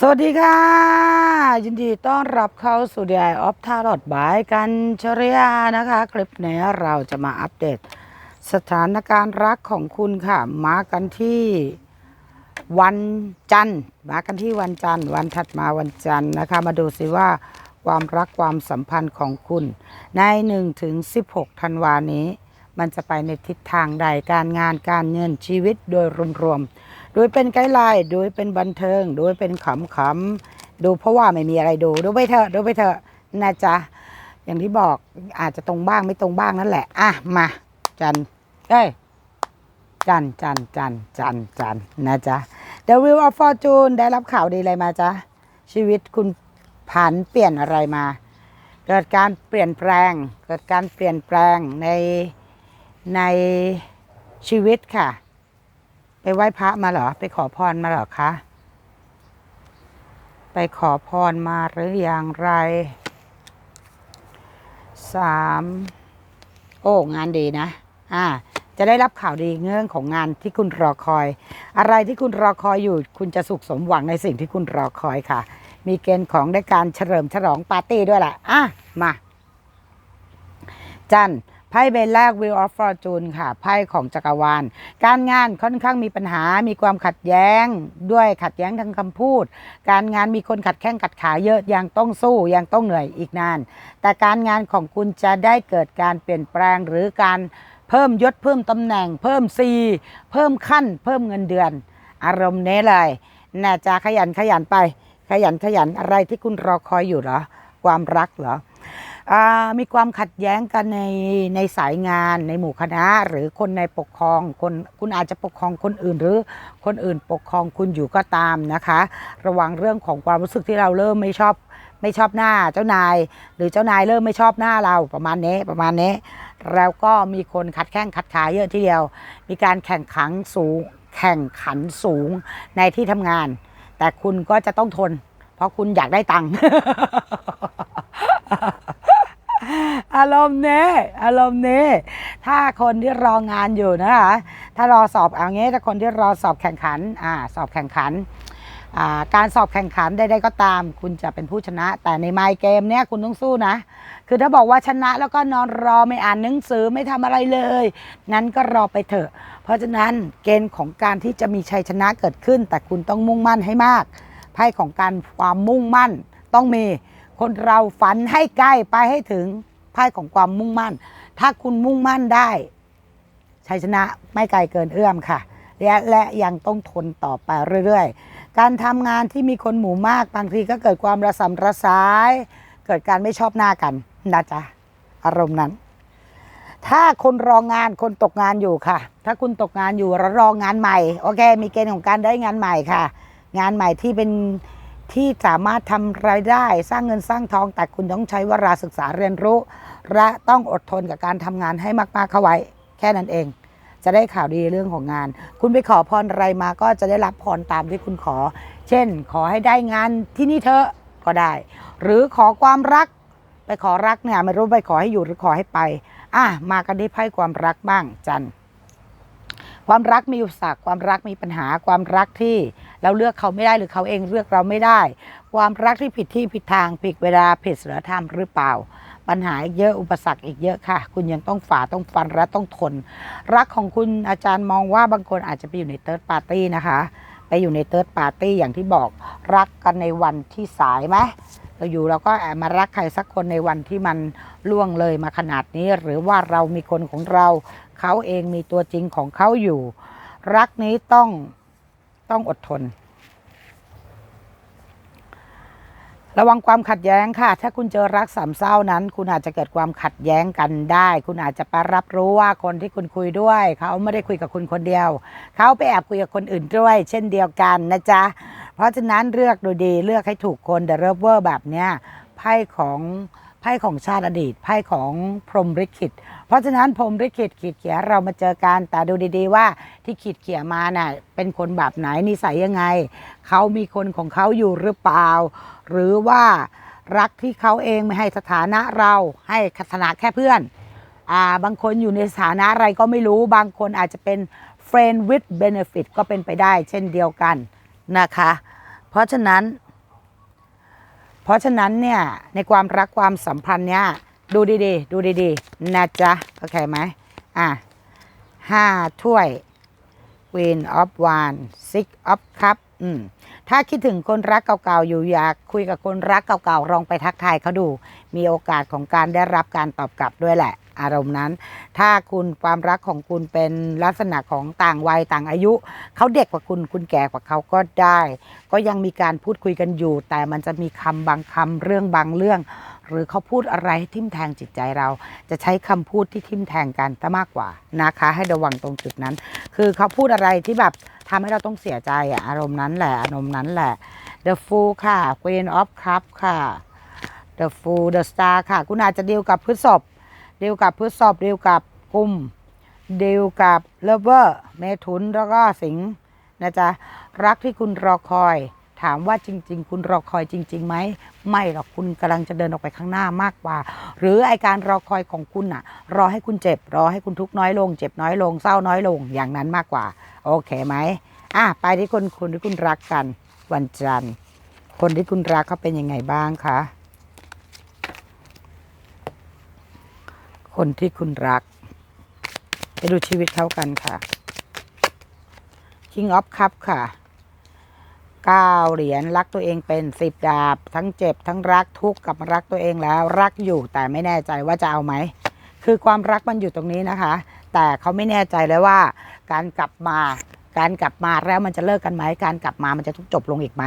สวัสดีค่ะ ยินดีต้อนรับเข้าสู่ The Eye of Tarot บายกันชริยานะคะ คลิปนี้เราจะมาอัปเดต สถานการณ์รักของคุณค่ะ มากันที่วันจันทร์มากันที่วันจันทร์ วันถัดมาวันจันทร์นะคะ มาดูสิว่าความรักความสัมพันธ์ของคุณ ใน1ถึง16ธันวานี้ มันจะไปในทิศทางใดการงานการเงินชีวิตโดยรวมๆ โดยเป็นไกด์ไลน์โดยเป็นบันเทิง โดยเป็นขำๆดูเพราะว่าไม่มีอะไรดูดูไปเถอะดูไปเถอะนะจ๊ะอย่างที่บอกอาจจะตรงบ้างไม่ตรงบ้างนั่นแหละ อะมา จันเอ้ยจันจันจันจันจันนะจ๊ะ The Wheel of Fortune ได้รับข่าวดีอะไรมาจ๊ะ ชีวิตคุณผันเปลี่ยนอะไรมา เกิดการเปลี่ยนแปลง เกิดการเปลี่ยนแปลงในในชีวิตค่ะ ไปไหว้พระมาเหรอ ไปขอพรมาเหรอคะ ไปขอพรมาหรืออย่างไรสามโอ้ งานดีนะ อ่า จะได้รับข่าวดีเรื่องของงานที่คุณรอคอย อะไรที่คุณรอคอยอยู่ คุณจะสุขสมหวังในสิ่งที่คุณรอคอยค่ะ มีเกณฑ์ของได้การเฉลิมฉลองปาร์ตี้ด้วยแหละอะมา จันทร์ พ่ใบแรก Wheel of Fortune ค่ะไพ่ของจักรวาล การงานค่อนข้างมีปัญหา มีความขัดแย้ง ด้วยขัดแย้งทางคำพูด การงานมีคนขัดแข้งขัดขาเยอะ ยังต้องสู้ยังต้องเหนื่อยอีกนาน แต่การงานของคุณจะได้เกิดการเปลี่ยนแปลงหรือการเพิ่มยศเพิ่มตำแหน่ง เพิ่มซีเพิ่มขั้น เพิ่มเงินเดือน อารมณ์เน้เลยน่าจะขยันขยันไป ขยันขยันอะไรที่คุณรอคอยอยู่เหรอ ความรักเหรอ มีความขัดแย้งกันในในสายงานในหมู่คณะ หรือคนในปกครองคนคุณอาจจะปกครองคนอื่น หรือคนอื่นปกครองคุณอยู่ก็ตามนะคะ ระวังเรื่องของความรู้สึกที่เราเริ่มไม่ชอบไม่ชอบหน้าเจ้านาย หรือเจ้านายเริ่มไม่ชอบหน้าเราประมาณนี้ประมาณนี้ แล้วก็มีคนขัดแข้งขัดขาเยอะทีเดียว มีการแข่งขันสูง แข่งขันสูงในที่ทำงาน แต่คุณก็จะต้องทน เพราะคุณอยากได้ตังค์ อารมณ์เนี้อารมณ์เนี้ถ้าคนที่รองานอยู่นะคะถ้ารอสอบเอางี้ถ้าคนที่รอสอบแข่งขันอ่าสอบแข่งขันอ่าการสอบแข่งขันใดๆก็ตาม คุณจะเป็นผู้ชนะ แต่ในไมเกมเนี้ยคุณต้องสู้นะ คือถ้าบอกว่าชนะแล้วก็นอนรอไม่อ่านหนังสือไม่ทำอะไรเลย นั้นก็รอไปเถอะ เพราะฉะนั้นเกณฑ์ของการที่จะมีชัยชนะเกิดขึ้น แต่คุณต้องมุ่งมั่นให้มากไพ่ของการความมุ่งมั่นต้องมี คนเราฝันให้ใกล้ไปให้ถึงไพ่ของความมุ่งมั่น ถ้าคุณมุ่งมั่นได้ชัยชนะไม่ไกลเกินเอื้อมค่ะ และและยังต้องทนต่อไปเรื่อยๆ การทำงานที่มีคนหมู่มากบางทีก็เกิดความระสำระสาย เกิดการไม่ชอบหน้ากันนะจ๊ะอารมณ์นั้น ถ้าคนรองงานคนตกงานอยู่ค่ะ ถ้าคุณตกงานอยู่แล้วรองานใหม่โอเค มีเกณฑ์ของการได้งานใหม่ค่ะ งานใหม่ที่เป็น ที่สามารถทำรายได้สร้างเงินสร้างทอง แต่คุณต้องใช้เวลาศึกษาเรียนรู้ และต้องอดทนกับการทำงานให้มากๆเข้าไว้ แค่นั้นเอง จะได้ข่าวดีเรื่องของงาน คุณไปขอพรอะไรมาก็จะได้รับพรตามที่คุณขอ เช่น ขอให้ได้งานที่นี่เถอะก็ได้ หรือขอความรัก ไปขอรักเนี่ยไม่รู้ไปขอให้อยู่หรือขอให้ไปอะมากันที่ไพ่ความรักบ้างจันความรักมีอุปสรรคความรักมีปัญหาความรักที่ เราเลือกเขาไม่ได้หรือเขาเองเลือกเราไม่ได้ ความรักที่ผิดที่ผิดทางผิดเวลาผิดศีลธรรมหรือเปล่า ปัญหาอีกเยอะอุปสรรคอีกเยอะค่ะ คุณยังต้องฝ่าต้องฟันและต้องทน รักของคุณอาจารย์มองว่าบางคนอาจจะไปอยู่ในเติร์ดปาร์ตี้นะคะไปอยู่ในเติร์ดปาร์ตี้อย่างที่บอกรักกันในวันที่สายไหมเราอยู่เราก็แอบมารักใครสักคนในวันที่มันล่วงเลยมาขนาดนี้ หรือว่าเรามีคนของเรา เขาเองมีตัวจริงของเขาอยู่ รักนี้ต้อง ต้องอดทน ระวังความขัดแย้งค่ะ ถ้าคุณเจอรักสามเศร้านั้น คุณอาจจะเกิดความขัดแย้งกันได้ คุณอาจจะไปรับรู้ว่าคนที่คุณคุยด้วย เขาไม่ได้คุยกับคุณคนเดียว เขาไปแอบคุยกับคนอื่นด้วย เช่นเดียวกันนะจ๊ะ เพราะฉะนั้นเลือกดูดีเลือกให้ถูกคนเดอะเรเวอร์แบบเนี้ยไพ่ของ พ่ของชาติอดีตไพ่ของพรหมลิขิต เพราะฉะนั้นพรหมลิขิตขีดเขียเรามาเจอกันแต่ดูดีๆว่าที่ขีดเขียมาน่ะเป็นคนแบบไหนนิสัยยังไง เขามีคนของเขาอยู่หรือเปล่า หรือว่ารักที่เขาเองไม่ให้สถานะเราให้สถานะแค่เพื่อนอ่าบางคนอยู่ในสถานะอะไรก็ไม่รู้บางคนอาจจะเป็น friend with benefit ก็เป็นไปได้เช่นเดียวกันนะคะ เพราะฉะนั้น เพราะฉะนั้นเนี่ยในความรักความสัมพันธ์เนี่ยดูดีๆ ดูดีๆนะจ๊ะโอเคไหมอะห้าถ้วย Queen of Wands Six of Cup อืมถ้าคิดถึงคนรักเก่าๆอยู่อยากคุยกับคนรักเก่าๆลองไปทักทายเขาดู มีโอกาสของการได้รับการตอบกลับด้วยแหละ อารมณ์นั้น ถ้าคุณความรักของคุณเป็นลักษณะของต่างวัยต่างอายุ เขาเด็กกว่าคุณคุณแก่กว่าเขาก็ได้ ก็ยังมีการพูดคุยกันอยู่ แต่มันจะมีคำบางคำเรื่องบางเรื่อง หรือเขาพูดอะไรทิ่มแทงจิตใจเรา จะใช้คำพูดที่ทิ่มแทงกันซะมากกว่านะคะ ให้ระวังตรงจุดนั้น คือเขาพูดอะไรที่แบบทำให้เราต้องเสียใจอะอารมณ์นั้นแหละอารมณ์นั้นแหละ The Fool ค่ะ Queen of Cup ค่ะ The Fool The Star ค่ะ คุณอาจจะดีลกับพฤษภ เดีลกับพฤษภดีลกับกุมเดีลกับเลเวอร์เมถุนแล้วก็สิงนะจ๊ะรักที่คุณรอคอย ถามว่าจริง ๆ คุณรอคอยจริงๆไหมไม่หรอกคุณกำลังจะเดินออกไปข้างหน้ามากกว่า หรือไอการรอคอยของคุณน่ะรอให้คุณเจ็บ รอให้คุณทุกข์น้อยลง เจ็บน้อยลงเศร้าน้อยลงอย่างนั้นมากกว่า โอเคไหมอะไปที่คนคนที่คุณรักกันวันจันทร์คนที่คุณรักเขาเป็นยังไงบ้างคะ คนที่คุณรัก ไปดูชีวิตเขากันค่ะ King of Cup ค่ะเก้าเหรียญรักตัวเองเป็นสิบดาบ ทั้งเจ็บทั้งรักทุกข์กลับมารักตัวเองแล้ว รักอยู่แต่ไม่แน่ใจว่าจะเอาไหม คือความรักมันอยู่ตรงนี้นะคะ แต่เขาไม่แน่ใจเลยว่า การกลับมา การกลับมาแล้วมันจะเลิกกันไหมการกลับมามันจะทุกจบลงอีกไหม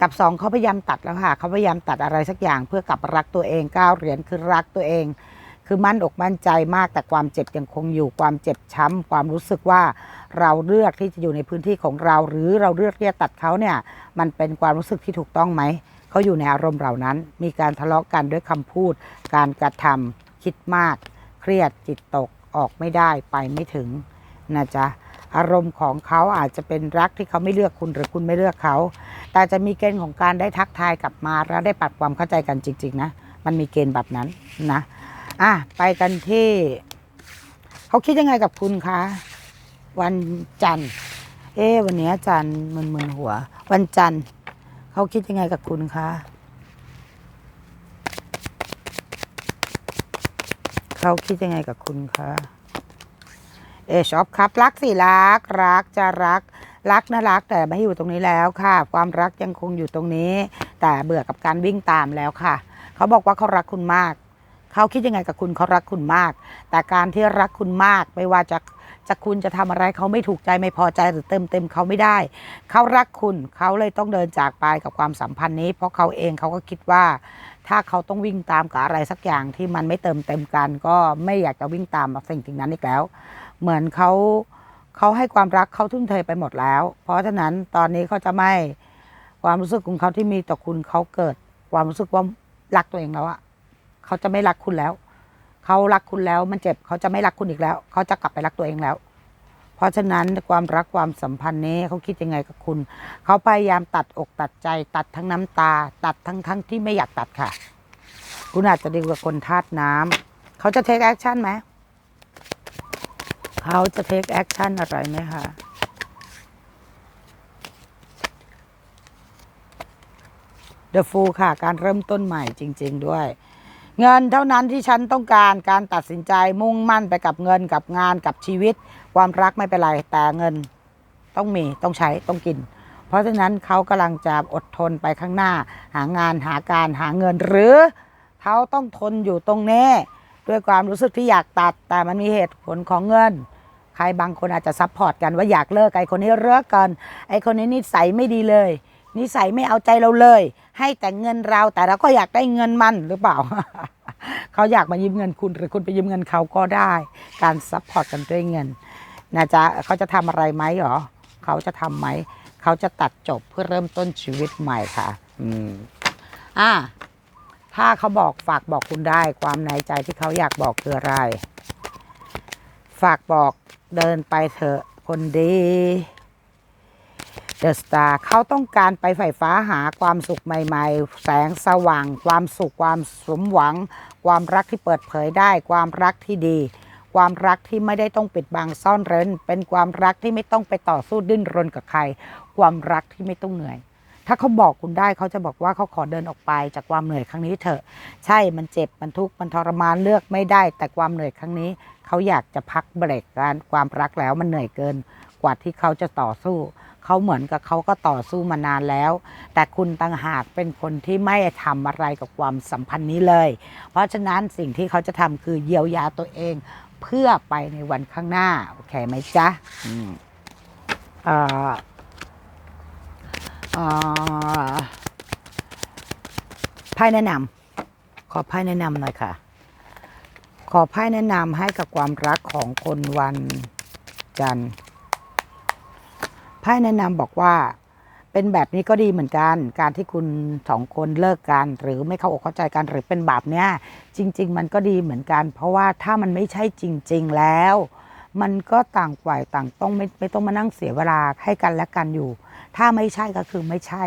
กับสองเขาพยายามตัดแล้วค่ะเขาพยายามตัดอะไรสักอย่างเพื่อกลับรักตัวเองเก้าเหรียญคือรักตัวเอง คือมั่นอกมั่นใจมากแต่ความเจ็บยังคงอยู่ความเจ็บช้ำ ความรู้สึกว่าเราเลือกที่จะอยู่ในพื้นที่ของเรา หรือเราเลือกที่จะตัดเขาเนี่ยมันเป็นความรู้สึกที่ถูกต้องไหมเขาอยู่ในอารมณ์เหล่านั้น มีการทะเลาะกันด้วยคำพูด การกระทำคิดมาก เครียดจิตตกออกไม่ได้ไปไม่ถึงนะจ๊ะอารมณ์ของเขาอาจจะเป็นรักที่เขาไม่เลือกคุณหรือคุณไม่เลือกเขา แต่จะมีเกณฑ์ของการได้ทักทายกลับมาแล้วได้ปรับความเข้าใจกันจริง ๆ นะ มันมีเกณฑ์แบบนั้นนะ อะไปกันที่ เขาคิดยังไงกับคุณคะ วันจันทร์ เอ๊วันนี้จันทร์มึนๆหัว วันจันทร์ เขาคิดยังไงกับคุณคะเขาคิดยังไงกับคุณคะเอชอปครับ รักสิรัก รักจะรัก รักนะรักแต่ไม่อยู่ตรงนี้แล้วค่ะ ความรักยังคงอยู่ตรงนี้ แต่เบื่อกับการวิ่งตามแล้วค่ะ เขาบอกว่าเขารักคุณมาก เขาคิดยังไงกับคุณเขารักคุณมาก แต่การที่รักคุณมากไม่ว่าจะจะคุณจะทำอะไรเขาไม่ถูกใจไม่พอใจหรือเติมเต็มเขาไม่ได้ เขารักคุณเขาเลยต้องเดินจากไปกับความสัมพันธ์นี้ เพราะเขาเองเขาก็คิดว่า ถ้าเขาต้องวิ่งตามกับอะไรสักอย่างที่มันไม่เติมเต็มกัน ก็ไม่อยากจะวิ่งตามสิ่งสิ่งนั้นอีกแล้ว เหมือนเขาเขาให้ความรักเขาทุ่มเทไปหมดแล้ว เพราะฉะนั้นตอนนี้เขาจะไม่ความรู้สึกของเขาที่มีต่อคุณเขาเกิด ความรู้สึกว่ารักตัวเองแล้วอะ เขาจะไม่รักคุณแล้ว เขารักคุณแล้วมันเจ็บเขาจะไม่รักคุณอีกแล้ว เขาจะกลับไปรักตัวเองแล้ว เพราะฉะนั้นความรักความสัมพันธ์นี้เขาคิดยังไงกับคุณ เขาพยายามตัดอกตัดใจ ตัดทั้งน้ำตา ตัดทั้งทั้งที่ไม่อยากตัดค่ะ คุณอาจจะดีกว่าคนธาตุน้ำเขาจะเทคแอคชั่นไหมเขาจะเทคแอคชั่นอะไรไหมคะ The Fool ค่ะ การเริ่มต้นใหม่จริง ๆ ด้วย เงินเท่านั้นที่ฉันต้องการการตัดสินใจมุ่งมั่นไปกับเงินกับงานกับชีวิต ความรักไม่เป็นไรแต่เงินต้องมีต้องใช้ต้องกิน เพราะฉะนั้นเขากำลังจะอดทนไปข้างหน้า หางานหาการหาเงินหรือเขาต้องทนอยู่ตรงนี้ด้วยความรู้สึกที่อยากตัด แต่มันมีเหตุผลของเงิน ใครบางคนอาจจะซัพพอร์ตกันว่าอยากเลิกไอ้คนนี้เลิกกันไอ้คนนี้นิสัยไม่ดีเลย นิสัยไม่เอาใจเราเลย ให้แต่เงินเราแต่เราก็อยากได้เงินมันหรือเปล่า เขาอยากมายืมเงินคุณหรือคุณไปยืมเงินเขาก็ได้ การซัพพอร์ตกันด้วยเงินนะจ๊ะเขาจะทำอะไรไหมหรอเขาจะทำไหมเขาจะตัดจบเพื่อเริ่มต้นชีวิตใหม่ค่ะ อืมอะถ้าเขาบอกฝากบอกคุณได้ ความในใจที่เขาอยากบอกคืออะไร ฝากบอกเดินไปเถอะคนดี เดอะสตาร์เขาต้องการไปไฟฟ้าหาความสุขใหม่ ๆ แสงสว่าง ความสุขความสมหวัง ความรักที่เปิดเผยได้ ความรักที่ดี ความรักที่ไม่ได้ต้องปิดบังซ่อนเร้น เป็นความรักที่ไม่ต้องไปต่อสู้ดิ้นรนกับใคร ความรักที่ไม่ต้องเหนื่อย ถ้าเขาบอกคุณได้เขาจะบอกว่าเขาขอเดินออกไปจากความเหนื่อยครั้งนี้เถอะ ใช่มันเจ็บมันทุกข์มันทรมานเลือกไม่ได้ แต่ความเหนื่อยครั้งนี้ เขาอยากจะพักเบรกการความรักแล้วมันเหนื่อยเกิน กว่าที่เขาจะต่อสู้ เขาเหมือนกับเขาก็ต่อสู้มานานแล้ว แต่คุณต่างหากเป็นคนที่ไม่ทำอะไรกับความสัมพันธ์นี้เลย เพราะฉะนั้นสิ่งที่เขาจะทำคือเยียวยาตัวเองเพื่อไปในวันข้างหน้า โอเคไหมจ๊ะอืมเอ่อเอ่อไพ่แนะนำขอไพ่แนะนำหน่อยค่ะ ขอไพ่แนะนำให้กับความรักของคนวันจันทร์ไพ่แนะนำบอกว่า เป็นแบบนี้ก็ดีเหมือนกัน การที่คุณสองคนเลิกกัน หรือไม่เข้าอกเข้าใจกันหรือเป็นแบบเนี้ยจริง ๆ มันก็ดีเหมือนกัน เพราะว่าถ้ามันไม่ใช่จริง ๆ แล้ว มันก็ต่างฝ่ายต่างต้องไม่ไม่ต้องมานั่งเสียเวลาให้กันและกันอยู่ ถ้าไม่ใช่ก็คือไม่ใช่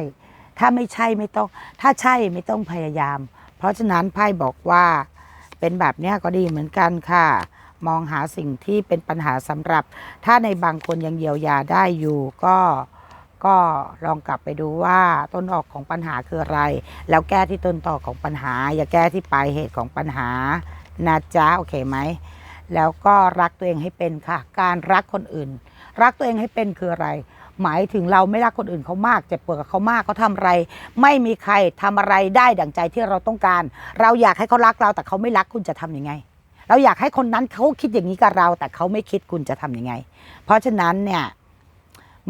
ถ้าไม่ใช่ไม่ต้อง ถ้าใช่ไม่ต้องพยายาม เพราะฉะนั้นไพ่บอกว่าเป็นแบบเนี้ยก็ดีเหมือนกันค่ะ มองหาสิ่งที่เป็นปัญหาสำหรับ ถ้าในบางคนยังเยียวยาได้อยู่ก็ก็ลองกลับไปดูว่าต้นออกของปัญหาคืออะไร แล้วแก้ที่ต้นต่อของปัญหา อย่าแก้ที่ปลายเหตุของปัญหานะจ๊ะโอเคไหมแล้วก็รักตัวเองให้เป็นค่ะ การรักคนอื่น รักตัวเองให้เป็นคืออะไร หมายถึงเราไม่รักคนอื่นเขามากเจ็บปวดกับเขามากเขาทำอะไร ไม่มีใครทำอะไรได้ดั่งใจที่เราต้องการ เราอยากให้เขารักเราแต่เขาไม่รักคุณจะทำยังไง เราอยากให้คนนั้นเขาคิดอย่างนี้กับเรา แต่เขาไม่คิดคุณจะทำยังไง เพราะฉะนั้นเนี่ย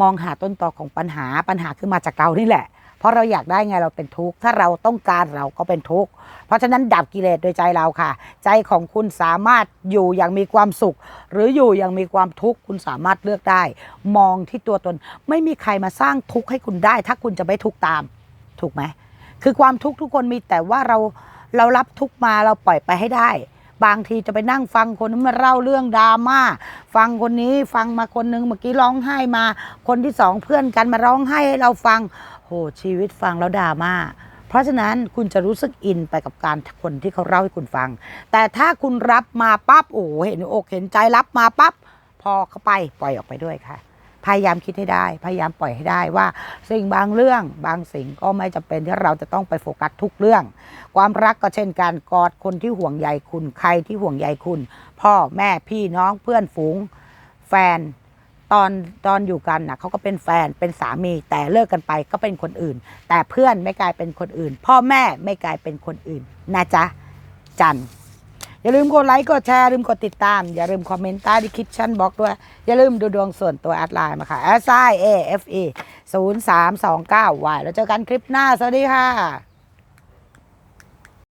มองหาต้นตอของปัญหาปัญหาคือมาจากเรานี่แหละ เพราะเราอยากได้ไงเราเป็นทุกข์ถ้าเราต้องการเราก็เป็นทุกข์เพราะฉะนั้นดับกิเลสโดยใจเราค่ะ ใจของคุณสามารถอยู่อย่างมีความสุข หรืออยู่อย่างมีความทุกข์คุณสามารถเลือกได้ มองที่ตัวตน ไม่มีใครมาสร้างทุกข์ให้คุณได้ ถ้าคุณจะไม่ทุกข์ตาม ถูกไหมคือความทุกข์ทุกคนมีแต่ว่าเราเรารับทุกข์มาเราปล่อยไปให้ได้ บางทีจะไปนั่งฟังคนนั้นมาเล่าเรื่องดราม่าฟังคนนี้ฟังมาคนนึงเมื่อกี้ร้องไห้มา คนที่สองเพื่อนกันมาร้องไห้ให้เราฟังโหชีวิตฟังแล้วดราม่าเพราะฉะนั้นคุณจะรู้สึกอินไปกับการคนที่เขาเล่าให้คุณฟัง แต่ถ้าคุณรับมาปั๊บโอ้เห็นอกเห็นใจรับมาปั๊บพอเข้าไปปล่อยออกไปด้วยค่ะ พยายามคิดให้ได้ พยายามปล่อยให้ได้ว่า สิ่งบางเรื่องบางสิ่งก็ไม่จำเป็นที่เราจะต้องไปโฟกัสทุกเรื่อง ความรักก็เช่นการกอดคนที่ห่วงใยคุณใครที่ห่วงใยคุณ พ่อแม่พี่น้องเพื่อนฝูง แฟนตอนตอนอยู่กันนะเขาก็เป็นแฟนเป็นสามี แต่เลิกกันไปก็เป็นคนอื่น แต่เพื่อนไม่กลายเป็นคนอื่น พ่อแม่ไม่กลายเป็นคนอื่นนะจ๊ะจันทร์ อย่าลืมกดไลค์กดแชร์ลืมกดติดตาม อย่าลืมคอมเมนต์ใต้ดิคิปชั่นบล็อกด้วย อย่าลืมดูดวงส่วนตัวแอดไลน์มาค่ะ s i a f e 0 3 2 9 y แล้วเจอกันคลิปหน้า สวัสดีค่ะ